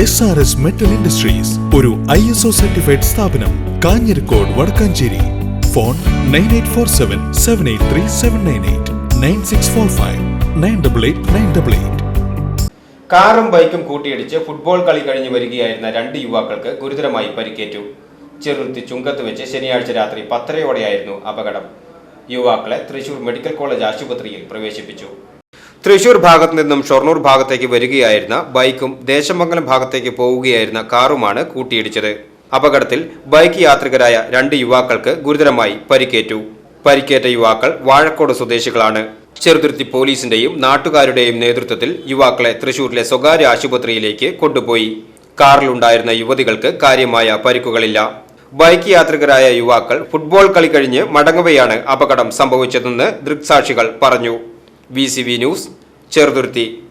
S R S metal industries ഒരു I S O certified സ്ഥാപനം Kanjirakode Vadakkanchery. Phone nine eight four seven seven eight three seven nine eight nine six four five nine double eight nine double eight കാറും ബൈക്കും കൂട്ടിയിടിച്ച് football കളി കഴിഞ്ഞ് വരികയായിരുന്ന രണ്ട് യുവാക്കൾക്ക് ഗുരുതരമായി പരിക്കേറ്റു. ചെറുത്തി ചുങ്കത്ത് വെച്ച് ശനിയാഴ്ച രാത്രി പത്തരയോടെയായിരുന്നു അപകടം. യുവാക്കളെ തൃശൂർ മെഡിക്കൽ കോളേജ് ആശുപത്രിയിൽ പ്രവേശിപ്പിച്ചു. തൃശൂർ ഭാഗത്തു നിന്നും ഷൊർണൂർ ഭാഗത്തേക്ക് വരികയായിരുന്ന ബൈക്കും ദേശമംഗലം ഭാഗത്തേക്ക് പോവുകയായിരുന്ന കാറുമാണ് കൂട്ടിയിടിച്ചത്. അപകടത്തിൽ ബൈക്ക് യാത്രികരായ രണ്ട് യുവാക്കൾക്ക് ഗുരുതരമായി പരിക്കേറ്റു. പരിക്കേറ്റ യുവാക്കൾ വാഴക്കോട് സ്വദേശികളാണ്. ചെറുതുരുത്തി പോലീസിന്റെയും നാട്ടുകാരുടെയും നേതൃത്വത്തിൽ യുവാക്കളെ തൃശൂരിലെ സ്വകാര്യ ആശുപത്രിയിലേക്ക് കൊണ്ടുപോയി. കാറിലുണ്ടായിരുന്ന യുവതികൾക്ക് കാര്യമായ പരിക്കുകളില്ല. ബൈക്ക് യാത്രികരായ യുവാക്കൾ ഫുട്ബോൾ കളി കഴിഞ്ഞ് മടങ്ങവെയാണ് അപകടം സംഭവിച്ചതെന്ന് ദൃക്സാക്ഷികൾ പറഞ്ഞു. V news Cheruthuruthy.